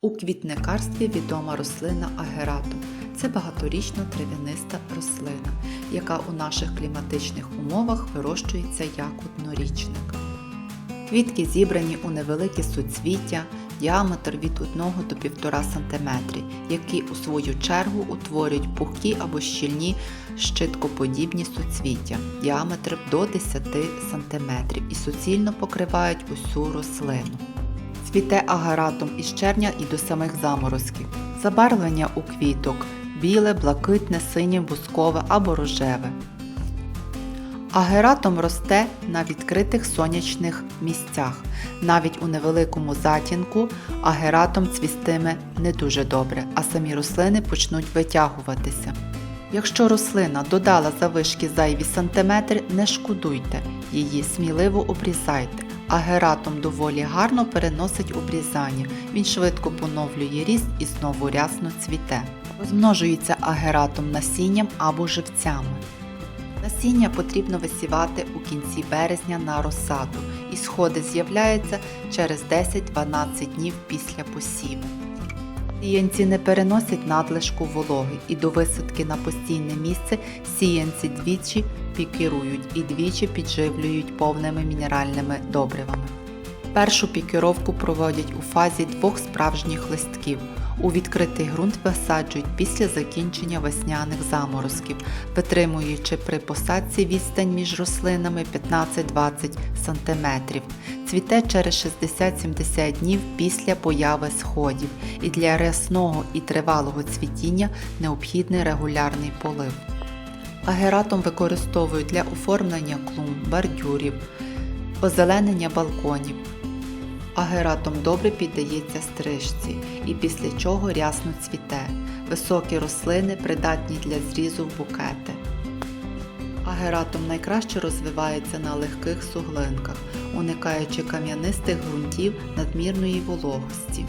У квітникарстві відома рослина агератум. Це багаторічна трав'яниста рослина, яка у наших кліматичних умовах вирощується як однорічник. Квітки зібрані у невеликі суцвіття, діаметр від 1 до 1,5 см, які у свою чергу утворюють пухкі або щільні щиткоподібні суцвіття, діаметр до 10 см і суцільно покривають усю рослину. Цвіте агаратом із червня і до самих заморозків. Забарвлення у квіток біле, блакитне, синє, бускове або рожеве. Агератом росте на відкритих сонячних місцях. Навіть у невеликому затінку агератом цвістиме не дуже добре, а самі рослини почнуть витягуватися. Якщо рослина додала завишки зайві сантиметри, не шкодуйте, її сміливо обрізайте. Агератом доволі гарно переносить обрізання, він швидко поновлює ріст і знову рясно цвіте. Розмножується агератом насінням або живцями. Насіння потрібно висівати у кінці березня на розсаду, і сходи з'являються через 10-12 днів після посіву. Сіянці не переносять надлишку вологи і до висадки на постійне місце сіянці двічі пікірують і двічі підживлюють повними мінеральними добривами. Першу пікіровку проводять у фазі двох справжніх листків. У відкритий ґрунт висаджують після закінчення весняних заморозків, витримуючи при посадці відстань між рослинами 15-20 см. Цвіте через 60-70 днів після появи сходів, і для рясного і тривалого цвітіння необхідний регулярний полив. Агератом використовують для оформлення клумб, бордюрів, озеленення балконів. Агератом добре піддається стрижці і після чого рясно цвіте. Високі рослини придатні для зрізу в букети. Агератом найкраще розвивається на легких суглинках, уникаючи кам'янистих ґрунтів надмірної вологості.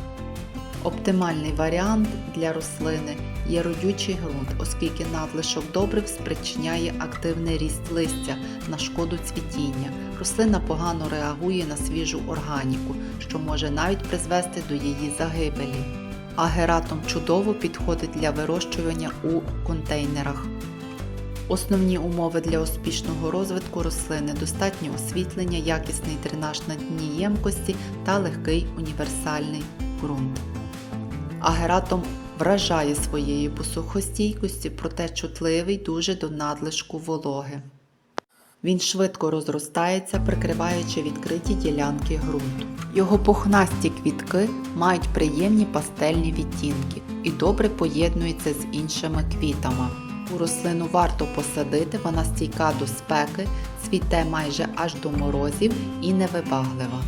Оптимальний варіант для рослини є родючий ґрунт, оскільки надлишок добрив спричиняє активний ріст листя на шкоду цвітіння. Рослина погано реагує на свіжу органіку, що може навіть призвести до її загибелі. Агератом чудово підходить для вирощування у контейнерах. Основні умови для успішного розвитку рослини достатнє освітлення, якісний дренаж на дні ємкості та легкий універсальний ґрунт. Агератом вражає своєю посухостійкістю, проте чутливий дуже до надлишку вологи. Він швидко розростається, прикриваючи відкриті ділянки ґрунту. Його пухнасті квітки мають приємні пастельні відтінки і добре поєднуються з іншими квітами. У рослину варто посадити, вона стійка до спеки, цвіте майже аж до морозів і невибаглива.